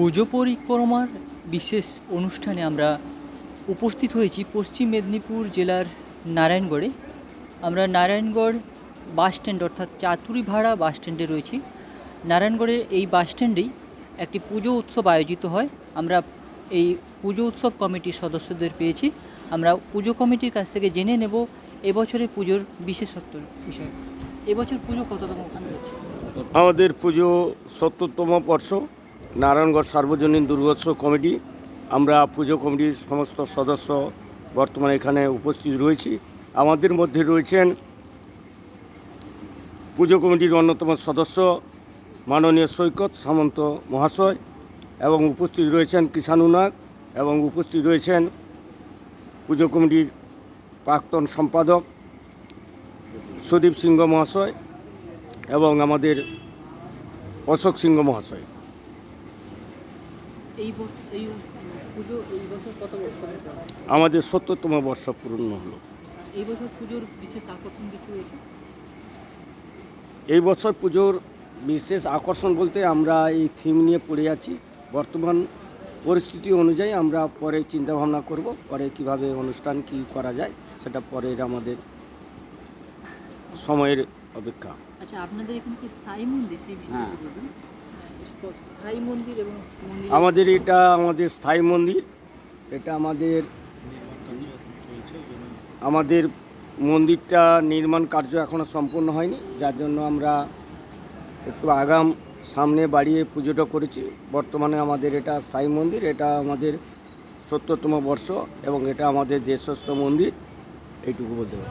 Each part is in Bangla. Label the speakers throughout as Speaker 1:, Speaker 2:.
Speaker 1: পুজো পরিক্রমার বিশেষ অনুষ্ঠানে আমরা উপস্থিত হয়েছি পশ্চিম মেদিনীপুর জেলার নারায়ণগড়ে। আমরা নারায়ণগড় বাস স্ট্যান্ড অর্থাৎ চাতুরি ভাড়া বাস স্ট্যান্ডে রয়েছি। নারায়ণগড়ের এই বাস স্ট্যান্ডেই একটি পুজো উৎসব আয়োজিত হয়। আমরা এই পুজো উৎসব কমিটির সদস্যদের পেয়েছি। আমরা পুজো কমিটির কাছ থেকে জেনে নেব এবছরের পুজোর বিশেষত্ব বিষয়। এবছর পুজো কততম
Speaker 2: আমাদের পুজো সত্তরতম বর্ষ। নারায়ণগড় সার্বজনীন দুর্গোৎসব কমিটি। আমরা পুজো কমিটির সমস্ত সদস্য বর্তমানে এখানে উপস্থিত রয়েছি। আমাদের মধ্যে রয়েছেন পুজো কমিটির অন্যতম সদস্য মাননীয় সৈকত সামন্ত মহাশয় এবং উপস্থিত রয়েছেন কিষাণু নাগ এবং উপস্থিত রয়েছেন পুজো কমিটির প্রাক্তন সম্পাদক সুদীপ সিংহ মহাশয় এবং আমাদের অশোক সিংহ মহাশয়
Speaker 1: এই বছর এই পুজো এই বছর কত বছর
Speaker 2: আমাদের সত্তরতম বর্ষ পূর্ণ হলো।
Speaker 1: এই বছর পুজোর বিশেষ আকর্ষণ কিছু
Speaker 2: এই বছর পুজোর বিশেষ আকর্ষণ বলতে আমরা এই থিম নিয়ে পড়ে আছি। বর্তমান পরিস্থিতি অনুযায়ী আমরা পরে চিন্তা ভাবনা করব পরে কীভাবে অনুষ্ঠান কি করা যায় সেটা পরের আমাদের সময়ের অপেক্ষা।
Speaker 1: আচ্ছা আপনাদের এখানে কি স্থায়ী মন্দির সেই বিষয়ে
Speaker 2: আমাদের এটা আমাদের স্থায়ী মন্দির। এটা আমাদের আমাদের মন্দিরটা নির্মাণ কার্য এখনও সম্পূর্ণ হয়নি, যার জন্য আমরা একটু আগাম সামনে বাড়িয়ে পুজোটা করেছি। বর্তমানে আমাদের এটা স্থায়ী মন্দির, এটা আমাদের সত্তরতম বর্ষ এবং এটা আমাদের দেশস্থ মন্দির, এইটুকু বলতে পারি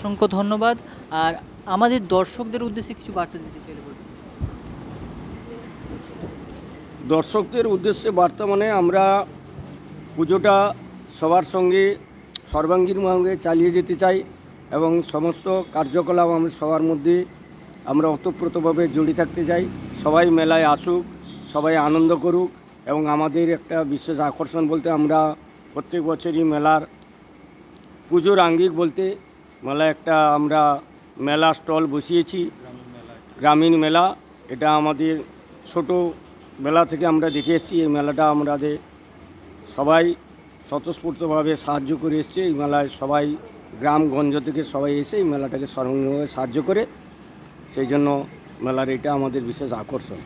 Speaker 1: অসংখ্য ধন্যবাদ। আর আমাদের দর্শকদের উদ্দেশ্যে কিছু বার্তা দিতে চাইলে
Speaker 2: দর্শকদের উদ্দেশ্যে বার্তা মানে আমরা পুজোটা সবার সঙ্গে সর্বাঙ্গীনভাবে চালিয়ে যেতে চাই এবং সমস্ত কার্যকলাপ আমরা সবার মধ্যে আমরা ওতপ্রোতভাবে জড়িয়ে থাকতে চাই। সবাই মেলায় আসুক, সবাই আনন্দ করুক এবং আমাদের একটা বিশেষ আকর্ষণ বলতে আমরা প্রত্যেক বছরই মেলার পুজোর আঙ্গিক বলতে মেলায় একটা আমরা মেলা স্টল বসিয়েছি। গ্রামীণ মেলা। এটা আমাদের ছোট মেলা থেকে আমরা দেখে এসেছি। এই মেলাটা আমাদের সবাই স্বতঃস্ফূর্তভাবে সাহায্য করে এসছে। এই মেলায় সবাই গ্রামগঞ্জ থেকে সবাই এসে এই মেলাটাকে সর্বাঙ্গীনভাবে সাহায্য করে। সেই জন্য মেলার এটা আমাদের বিশেষ আকর্ষণ।